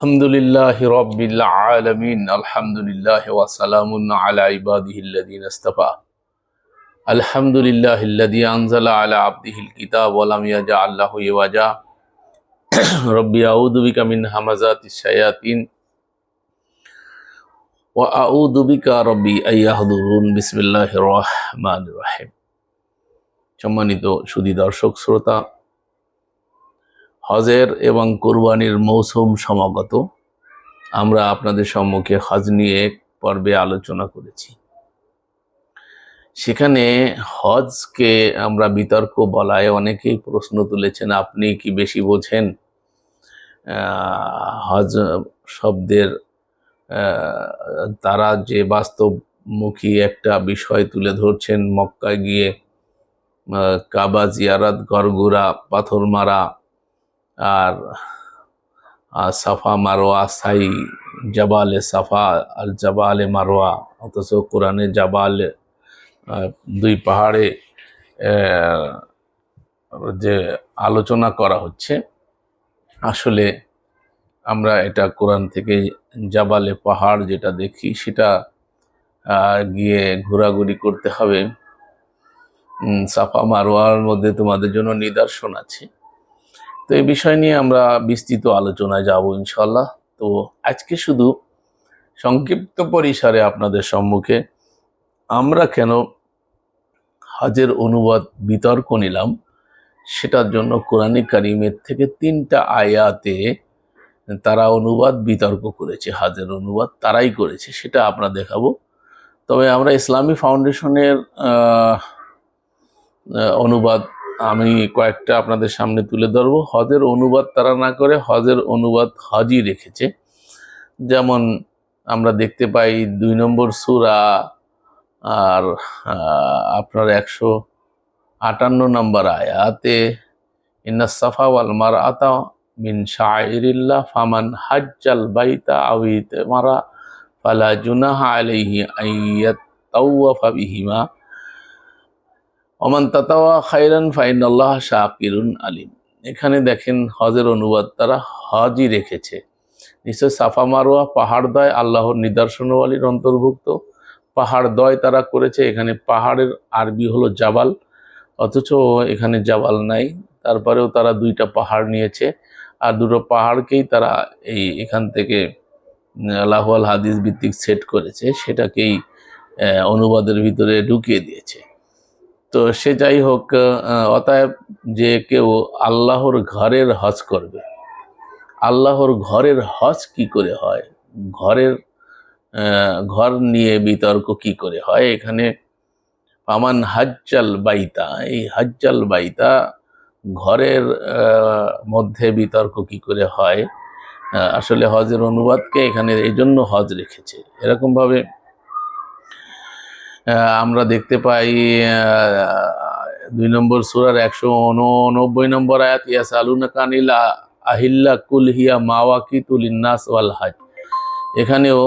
আলহামদুলিল্লাহ রবিল আলমিন, আলহামদুলিল্লাহ ওয়াসালামুন আলা ইবাদিহিল্লাদিন আস্তাফা আলহামদুলিল্লাহ ইল্লাদি আনজালা আলা আবদিহিল কিতাব ওয়ালামিয়া যা আল্লাহ ইওয়াজা। রব্বি আউদুবিকা মিন হামাজাত শায়াতিন। ওয়া আউদুবিকা রব্বি আইয়াহদুরুন বিসমিল্লাহ রহমান রাহিম। সম্মানিত সুদী দর্শক, শ্রোতা হজের এবং কোরবানির মৌসুম সমাগত। আমরা আপনাদের সম্মুখে হজ নিয়ে পর্বে আলোচনা করেছি। সেখানে হজকে আমরা বিতর্ক বলায় অনেকেই প্রশ্ন তুলেছেন, আপনি কি বেশি বোঝেন? হজ শব্দের তারা যে বাস্তবমুখী একটা বিষয় তুলে ধরছেন, মক্কায় গিয়ে কাবা জিয়ারাত, গড়গুড়া পাথর মারা আর সাফা মারোয়া, সাই জাবালে সাফা, আর জাবালে মারোয়া, অথচ কোরআনে জাবাল দুই পাহাড়ে যে আলোচনা করা হচ্ছে, আসলে আমরা এটা কোরআন থেকে জাবালে পাহাড় যেটা দেখি, সেটা গিয়ে ঘোরাঘুরি করতে হবে। সাফা মারোয়ার মধ্যে তোমাদের জন্য নিদর্শন আছে। তো এই বিষয় নিয়ে আমরা বিস্তৃত আলোচনায় যাব ইনশাল্লাহ তো আজকে শুধু সংক্ষিপ্ত পরিসরে আপনাদের সম্মুখে আমরা কেন হাজের অনুবাদ বিতর্ক নিলাম, সেটার জন্য কোরআনিক কারিমের থেকে তিনটা আয়াতে তারা অনুবাদ বিতর্ক করেছে, হাজের অনুবাদ তারাই করেছে, সেটা আমরা দেখাবো। তবে আমরা ইসলামী ফাউন্ডেশনের অনুবাদ আমি কয়েকটা আপনাদের সামনে তুলে ধরবো। হজের অনুবাদ তারা না করে, হজের অনুবাদ হজই রেখেছে। যেমন আমরা দেখতে পাই দুই নম্বর সুরা আর আপনার একশো আটান্ন নম্বর আয়াতে, ইন্না সাফা ওয়াল মার আতা মিন শাহরিল্লাহ ফামান হাজ্জাল বাইতা আউইত মারা ফালা জুনাহা আলাইহি আইয়াত তাওয়াফা বিহিমা। ওমান তাতাওয়া খাইরান ফাইন আল্লাহ শাকিরুন আলিম। এখানে দেখেন হজের অনুবাদ তারা হজই রেখেছে। নিশ্চয় সাফা মারোয়া, পাহাড়দয়, আল্লাহর নিদর্শনওয়ালির অন্তর্ভুক্ত। পাহাড়দয় তারা করেছে, এখানে পাহাড়ের আরবি হলো জাবাল। অথচ এখানে জাবাল নাই। তারপরেও তারা দুইটা পাহাড় নিয়েছে। আর দুটো পাহাড়কেই তারা এই এখান থেকে লাহওয়াল হাদিস ভিত্তিক সেট করেছে। সেটাকেই অনুবাদের ভিতরে ঢুকিয়ে দিয়েছে। তো সে যাই হোক অতএব যে কেউ আল্লাহর ঘরের হজ করবে, আল্লাহর ঘরের হজ কি করে হয়? ঘরের ঘর নিয়ে বিতর্ক কি করে হয়? এখানে পামান হাজ্জাল বাইতা, এই হাজ্জাল বাইতা ঘরের মধ্যে বিতর্ক কি করে হয়? আসলে হজের অনুবাদকে এখানে এই জন্য হজ রেখেছে। এরকমভাবে আমরা দেখতে পাই দুই নম্বর সুরার একশো উননব্বই নম্বর আয়াত ইয়াস আলুনা কানিলা আহিল্লা কুলহিয়া মাওয়াকি তুলিন্নাস ওয়াল হাজ। এখানেও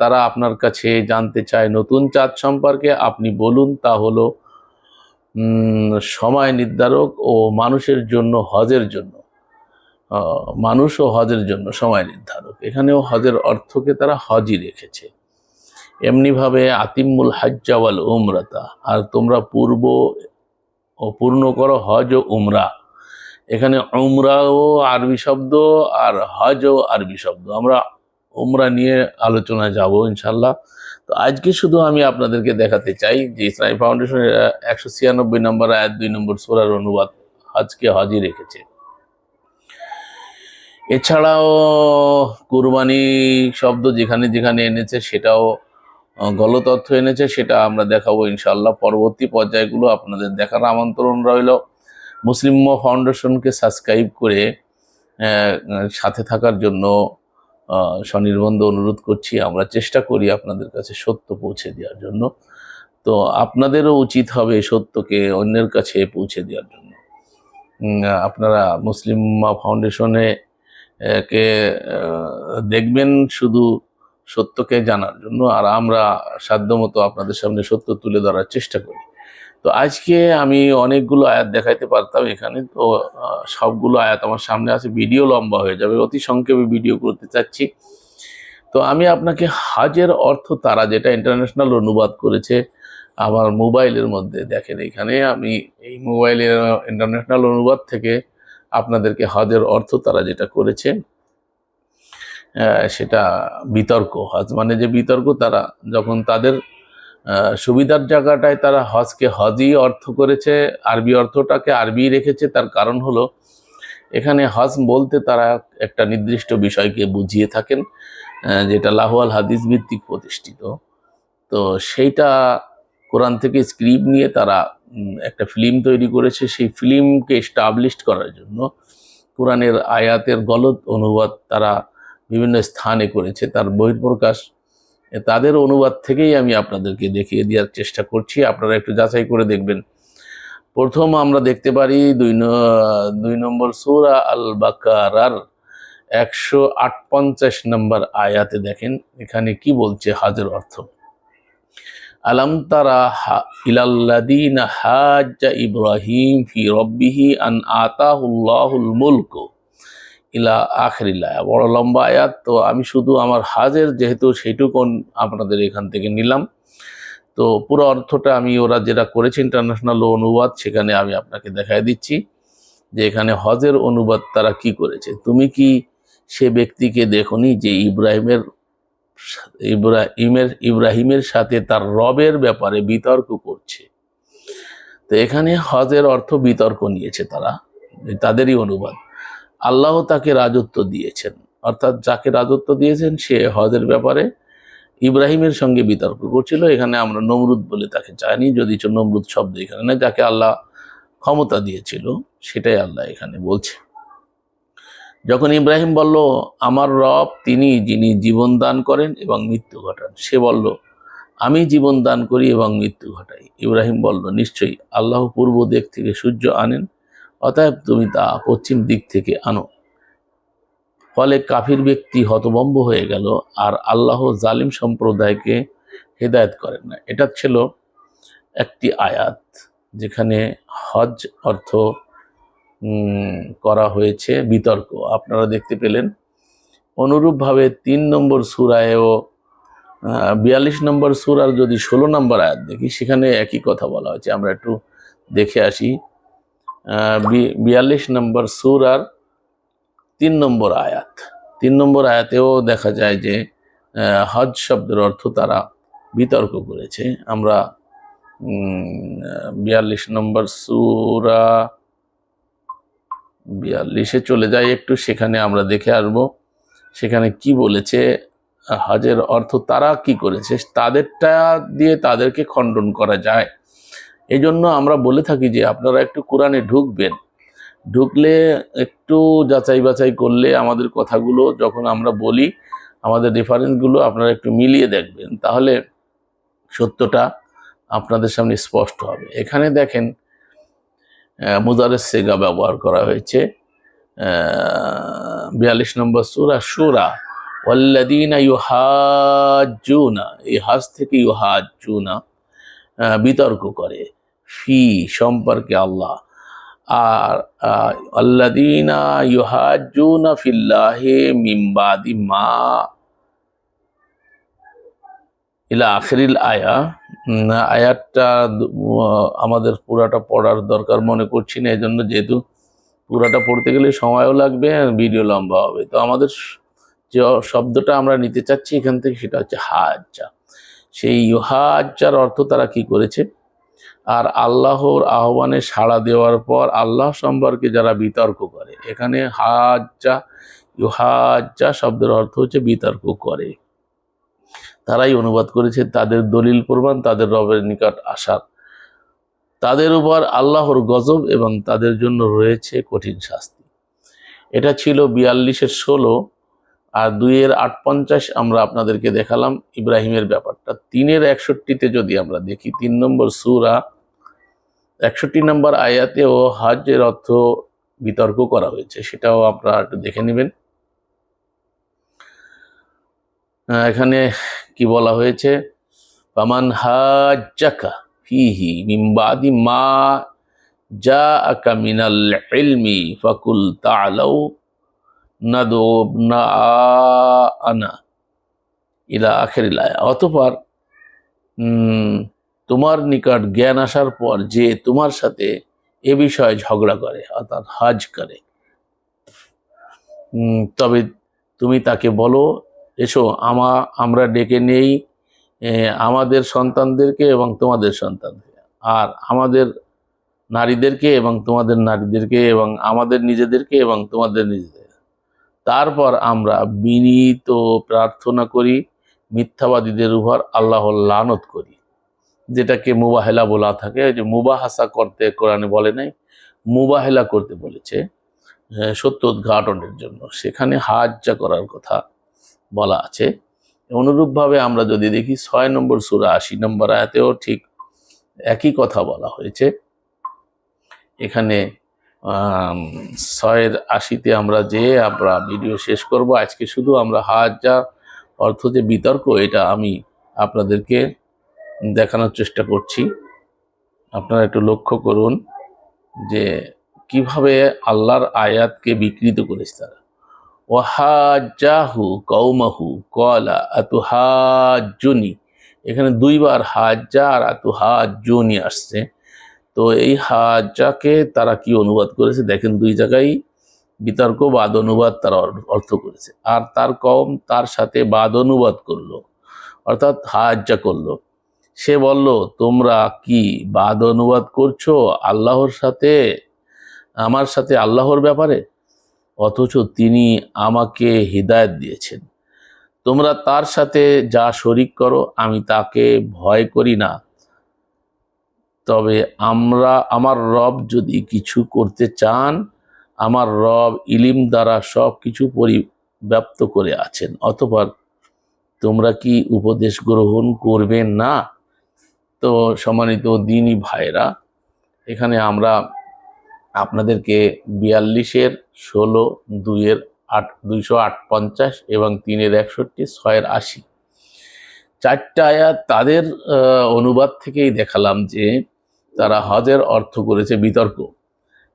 তারা আপনার কাছে জানতে চায়, নতুন চাঁদ সম্পর্কে আপনি বলুন তা হলো সময় নির্ধারক ও মানুষের জন্য হজের জন্য। মানুষ ও হজের জন্য সময় নির্ধারক। এখানেও হজের অর্থকে তারা হজই রেখেছে। এমনিভাবে আতিমুল হাজ্জাওয়াল উমরাতা। আর তোমরা পূর্ব ও পূর্ণ করো হজ ও উমরা। এখানে উমরাও আরবি শব্দ আর হজও আরবি শব্দ। আমরা উমরা নিয়ে আলোচনায় যাব ইনশাল্লাহ তো আজকে শুধু আমি আপনাদেরকে দেখাতে চাই যে ইসলামী ফাউন্ডেশনের একশো ছিয়ানব্বই নম্বর আয়াত দুই নম্বর সোরার অনুবাদ হজকে হজই রেখেছে। এছাড়াও কুরবানি শব্দ যেখানে যেখানে এনেছে সেটাও গলত অর্থ এনেছে, সেটা আমরা দেখাবো ইনশাল্লাহ পরবর্তী পর্যায়গুলো আপনাদের দেখার আমন্ত্রণ রইল। মুসলিম ফাউন্ডেশনকে সাবস্ক্রাইব করে সাথে থাকার জন্য স্বনির্বন্ধ অনুরোধ করছি। আমরা চেষ্টা করি আপনাদের কাছে সত্য পৌঁছে দেওয়ার জন্য। তো আপনাদেরও উচিত হবে সত্যকে অন্যের কাছে পৌঁছে দেওয়ার জন্য। আপনারা মুসলিম ফাউন্ডেশনে কে দেখবেন শুধু সত্যকে জানার জন্য আর আমরা সাধ্যমতো আপনাদের সামনে সত্য তুলে ধরার চেষ্টা করি। তো আজকে আমি অনেকগুলো আয়াত দেখাইতে পারতাম এখানে, তো সবগুলো আয়াত আমার সামনে আছে, ভিডিও লম্বা হয়ে যাবে, অতি সংক্ষেপে ভিডিও করতে চাচ্ছি। তো আমি আপনাকে হাজের অর্থ তারা যেটা ইন্টারন্যাশনাল অনুবাদ করেছে, আমার মোবাইলের মধ্যে দেখেন এখানে আমি এই মোবাইলের ইন্টারন্যাশনাল অনুবাদ থেকে আপনাদেরকে হজের অর্থ তারা যেটা করেছে সেটা বিতর্ক হজ মানে যে বিতর্ক তারা যখন তাদের সুবিধার জায়গাটায় তারা হজকে হজই অর্থ করেছে, আরবি অর্থটাকে আরবি রেখেছে, তার কারণ হলো এখানে হজ বলতে তারা একটা নির্দিষ্ট বিষয়কে বুঝিয়ে থাকেন যেটা লাহোয়াল হাদিস ভিত্তিক প্রতিষ্ঠিত। তো সেইটা কোরআন থেকে স্ক্রিপ্ট নিয়ে তারা একটা ফিল্ম তৈরি করেছে, সেই ফিল্মকে স্টাবলিশ করার জন্য কোরআনের আয়াতের গলত অনুবাদ তারা বিভিন্ন স্থানে করেছে, তার বহির্প্রকাশ তাদের অনুবাদ থেকেই আমি আপনাদেরকে দেখিয়ে দেওয়ার চেষ্টা করছি। আপনারা একটু যাচাই করে দেখবেন। প্রথম আমরা দেখতে পারি দুই দুই নম্বর সূরা আল বাকারার একশো আট পঞ্চাশ নম্বর আয়াতে দেখেন, এখানে কি বলছে হাজের অর্থ? আলাম তারা ইলাল্লাদিনা ইব্রাহিম ফি রব্বিহি আন আতাহুল্লাহুল মুলক। ইলা আখরিল্লা বড় লম্বা আয়াত, তো আমি শুধু আমার হাজের যেহেতু সেইটুকু আপনাদের এখান থেকে নিলাম। তো পুরো অর্থটা আমি ওরা যেটা করেছে ইন্টারন্যাশনাল অনুবাদ, সেখানে আমি আপনাকে দেখাই দিচ্ছি যে এখানে হজের অনুবাদ তারা কি করেছে। তুমি কি সে ব্যক্তিকে দেখনি যে ইব্রাহিমের ইব্রাহিমের ইব্রাহিমের সাথে তার রবের ব্যাপারে বিতর্ক করছে? তো এখানে হজের অর্থ বিতর্ক নিয়েছে তারা, তাদেরই অনুবাদ। আল্লাহ তাকে রাজত্ব দিয়েছেন। অর্থাৎ যাকে রাজত্ব দিয়েছেন, সে হজের ব্যাপারে ইব্রাহিমের সঙ্গে বিতর্ক করছিল। এখানে আমরা নমরুদ বলে তাকে জানি, যদি নমরুদ শব্দ এখানে না যাকে আল্লাহ ক্ষমতা দিয়েছিল, সেটাই আল্লাহ এখানে বলছে। যখন ইব্রাহিম বলল, আমার রব, তিনি যিনি জীবন দান করেন এবং মৃত্যু ঘটান। সে বলল, আমি জীবন দান করি এবং মৃত্যু ঘটাই। ইব্রাহিম বলল, নিশ্চয়ই আল্লাহ পূর্ব দিক থেকে সূর্য আনেন অতএব তুমি তা পশ্চিম দিক থেকে আনো। ফলে কাফির ব্যক্তি হতবম্ব হয়ে গেল আর আল্লাহ জালিম সম্প্রদায়কে হেদায়েত করেন না। এটা ছিল একটি আয়াত যেখানে হজ অর্থ করা হয়েছে বিতর্ক। আপনারা দেখতে পেলেন অনুরূপভাবে তিন নম্বর সুরায়ও বিয়াল্লিশ নম্বর সুরার যদি ষোলো নম্বর আয়াত দেখি, সেখানে একই কথা বলা হয়েছে। আমরা একটু দেখে আসি। বিয়াল্লিশ নম্বর সুরার তিন নম্বর আয়াত। তিন নম্বর আয়াতেও দেখা যায় যে হজ শব্দের অর্থ তারা বিতর্ক করেছে। আমরা বিয়াল্লিশ নম্বর সুরা বিয়াল্লিশে চলে যাই একটু, সেখানে আমরা দেখে আসব। সেখানে কি বলেছে, হজের অর্থ তারা কি করেছে, তাদেরটা দিয়ে তাদেরকে খণ্ডন করা যায়। এই জন্য আমরা বলে থাকি যে আপনারা একটু কোরআনে ঢুকবেন। ঢুকলে একটু যাচাই বাছাই করলে আমাদের কথাগুলো যখন আমরা বলি আমাদের রেফারেন্সগুলো আপনারা একটু মিলিয়ে দেখবেন। তাহলে সত্যটা আপনাদের সামনে স্পষ্ট হবে। এখানে দেখেন আহ, মুদারের সেগা ব্যবহার করা হয়েছে। বিয়াল্লিশ নম্বর সুরা সুরা ওয়াল্লাদিনা ইউহাজুনা এই হাজ থেকে ইউহাজুনা বিতর্ক করে। ফি সম্পর্কে আল্লাহ। আর আল্লাদিনা ইউহাজুনা ফিল্লাহে মিম্বাদি মা। ইলা আখরিল আয়া। আয়াতটা আমাদের পুরাটা পড়ার দরকার মনে করছি না এই জন্য যেহেতু পুরাটা পড়তে গেলে সময়ও লাগবে, আর ভিডিও লম্বা হবে। তো আমাদের যে শব্দটা আমরা নিতে চাচ্ছি এখান থেকে সেটা হচ্ছে হাজ্জা। সেই হাজ্জার অর্থ তারা কি করেছে? আর আল্লাহর আহ্বানে সাড়া দেওয়ার পর আল্লাহ সম্পর্কে যারা বিতর্ক করে, এখানে হাজ্জা, ইউহাজ্জা শব্দের অর্থ হচ্ছে বিতর্ক করে। তারাই অনুবাদ করেছে তাদের দলিল প্রমাণ, তাদের রবের নিকট আসার। তাদের উপর আল্লাহর গজব এবং তাদের জন্য রয়েছে কঠিন শাস্তি। এটা ছিল বিয়াল্লিশের ষোলো আর দুইয়ের আট পঞ্চাশ আমরা আপনাদেরকে দেখালাম ইব্রাহিমের ব্যাপারটা। তিনের একষট্টিতে যদি আমরা দেখি, তিন নম্বর সুরা, একষট্টি নম্বর আয়াতেও হাজ্যের অর্থ বিতর্ক করা হয়েছে, সেটাও আপনারা একটু দেখে নেবেন। এখানে কি বলা হয়েছে? পামান হাজ্জাকা ফিহি মিম্বাদি মা যা আকা মিনাল ইলমি ফাকুল তালাউ নাদোবনা আনা ইলা আখের ইলায়া অতপর তোমার নিকট জ্ঞান আসার পর যে তোমার সাথে এ বিষয়ে ঝগড়া করে, অর্থাৎ হাজ করে তবে তুমি তাকে বলো, এসো, আমা, আমরা ডেকে নেই আমাদের সন্তানদেরকে এবং তোমাদের সন্তানদেরকে আর আমাদের নারীদেরকে এবং তোমাদের নারীদেরকে এবং আমাদের নিজেদেরকে এবং তোমাদের নিজেদের তারপর আমরা বিনীত প্রার্থনা করি, মিথ্যাবাদীদের উপর আল্লাহর লানত করি। যেটাকে মুবাহেলা বলা থাকে, যে মুবাহাসা করতে কোরআনে বলে নাই, মুবাহেলা করতে বলেছে সত্য উদ্ঘাটনের জন্য। সেখানে হাজ্জা করার কথা বলা আছে। অনুরূপভাবে আমরা যদি দেখি, ছয় নম্বর সুরা আশি নম্বর আয়াতেও ঠিক একই কথা বলা হয়েছে। এখানে ছয়ের আশিতে আমরা যে আমরা ভিডিও শেষ করব, আজকে শুধু আমরা হাজ্জা অর্থ যে বিতর্ক, এটা আমি আপনাদেরকে দেখানোর চেষ্টা করছি। আপনারা একটু লক্ষ্য করুন যে কীভাবে আল্লাহর আয়াতকে বিকৃত করেছে তারা। ওয়াহাজাহু কৌমাহু কলা আতুহাজুনি এখানে দুইবার হাজ্জা আর আতুহাজুনি আসছে। তো এই হাজ্জাকে তারা কি অনুবাদ করেছে? দেখেন দুই জায়গায় বিতর্ক, বাদ অনুবাদ তারা অর- অর্থ করেছে। আর তার কম তার সাথে বাদ অনুবাদ করল, অর্থাৎ হাজ্জা করল। সে বলল, তোমরা কি বাদ অনুবাদ করছ আল্লাহর সাথে? আমার সাথে আল্লাহর ব্যাপারে? অথচ তিনি আমাকে হৃদায়ত দিয়েছেন। তোমরা তার সাথে যা শরিক করো, আমি তাকে ভয় করি না। তবে আমরা, আমার রব যদি কিছু করতে চান, আমার রব ইলিম দ্বারা সব কিছু পরিব্যাপ্ত করে আছেন। অতপর তোমরা কি উপদেশ গ্রহণ করবে না? তো সম্মানিত দিনী ভাইরা এখানে আমরা আপনাদেরকে বিয়াল্লিশের ষোলো, দুইয়ের আট, দুইশো আট পঞ্চাশ এবং তিনের একষট্টি, ছয়ের আশি। চারটা আয়াত তাদের অনুবাদ থেকেই দেখালাম যে তারা হজের অর্থ করেছে বিতর্ক।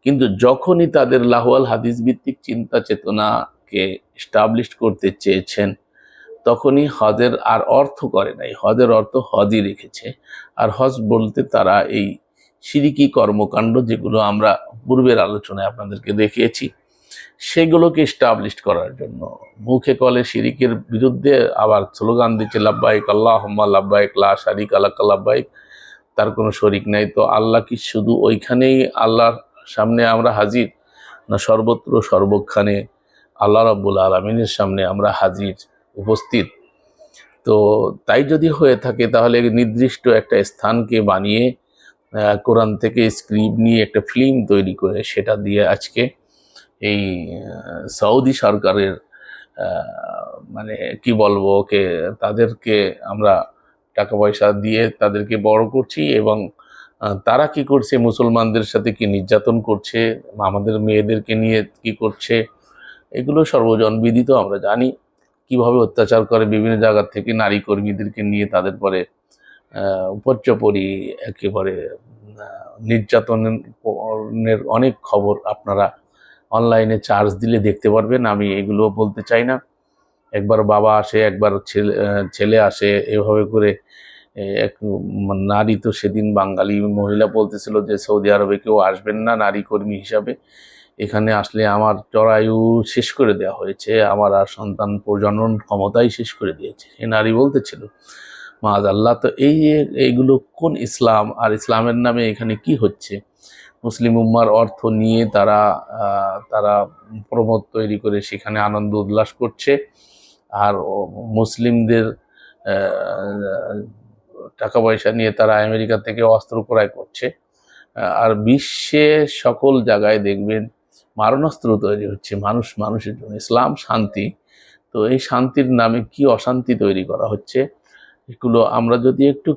কিন্তু যখনই তাদের লাহওয়াল হাদিস ভিত্তিক চিন্তা চেতনাকে স্টাবলিশ করতে চেয়েছেন, তখনই হজের আর অর্থ করে নাই। হজের অর্থ হজই রেখেছে। আর হজ বলতে তারা এই সিরিকি কর্মকাণ্ড যেগুলো আমরা পূর্বের আলোচনায় আপনাদেরকে দেখিয়েছি, সেগুলোকে স্টাবলিশ করার জন্য। মুখে কলে শিরিকের বিরুদ্ধে আবার স্লোগান দিচ্ছে, লাব্বাইক আল্লাহ লাব্বাইক লা শারিক আল্লাহ লাব্বাইক তার কোনো শরিক নাই। তো আল্লাহ কি শুধু ওইখানেই আল্লাহর সামনে আমরা হাজির? না সর্বত্র সর্বক্ষণে আল্লাহ রাব্বুল আলমিনের সামনে আমরা হাজির, উপস্থিত? তো তাই যদি হয়ে থাকে তাহলে নির্দিষ্ট একটা স্থানকে বানিয়ে কোরআন থেকে স্ক্রিপ্ট নিয়ে একটা ফিল্ম তৈরি করে সেটা দিয়ে আজকে এই সৌদি সরকারের মানে কি বলব ওকে, তাদেরকে আমরা টাকা পয়সা দিয়ে তাদেরকে বড় করছি এবং তারা কি করছে? মুসলমানদের সাথে কি নির্যাতন করছে? আমাদের মেয়েদেরকে নিয়ে কি করছে? এগুলো সর্বজন বিদিত আমরা জানি। কীভাবে অত্যাচার করে বিভিন্ন জায়গা থেকে নারী কর্মীদেরকে নিয়ে তাদের পরে উপর্যপরি একেবারে নির্যাতনের অনেক খবর আপনারা অনলাইনে চার্জ দিলে দেখতে পারবেন। আমি এগুলো বলতে চাই না। একবার বাবা আসে একবার ছেলে ছেলে আসে, এভাবে করে এক নারী তো সেদিন বাঙালি মহিলা বলতেছিল যে সৌদি আরবে কেউ আসবেন না, নারী কর্মী হিসাবে। এখানে আসলে আমার জরায়ু শেষ করে দেওয়া হয়েছে, আমার আর সন্তান প্রজনন ক্ষমতাই শেষ করে দিয়েছে, সে নারী বলতেছিল। মাজ আল্লাহ তো এই, এইগুলো কোন ইসলাম আর ইসলামের নামে এখানে কি হচ্ছে? মুসলিম উম্মার অর্থ নিয়ে তারা তারা প্রমোদ তৈরি করে সেখানে আনন্দ উল্লাস করছে। আর মুসলিমদের টাকা পয়সা নিয়ে তারা আমেরিকা থেকে অস্ত্র ক্রয় করছে। আর বিশ্বে সকল জায়গায় দেখবেন মারণাস্ত্র তৈরি হচ্ছে, মানুষ মানুষের জন্য। ইসলাম শান্তি। তো এই শান্তির নামে কি অশান্তি তৈরি করা হচ্ছে, এগুলো আমরা যদি একটু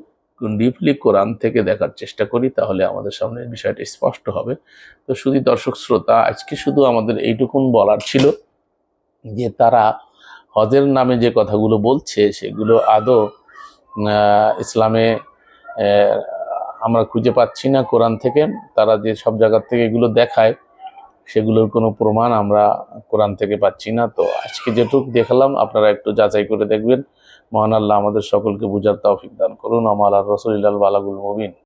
ডিপলি কোরআন থেকে দেখার চেষ্টা করি, তাহলে আমাদের সামনে বিষয়টা স্পষ্ট হবে। তো শুধু দর্শক শ্রোতা, আজকে শুধু আমাদের এইটুকুন বলার ছিল যে তারা হজের নামে যে কথাগুলো বলছে, সেগুলো আদৌ ইসলামে আমরা খুঁজে পাচ্ছি না কোরআন থেকে। তারা যে সব জায়গার থেকে এগুলো দেখায়, সেগুলোর কোনো প্রমাণ আমরা কোরআন থেকে পাচ্ছি না। তো আজকে যেটুকু দেখালাম, আপনারা একটু যাচাই করে দেখবেন। মহান আল্লাহ আমাদের সকলকে বুঝার তৌফিক দান করুন। আমার আর রসুলিল্লাহ বালাগুল মুবিন।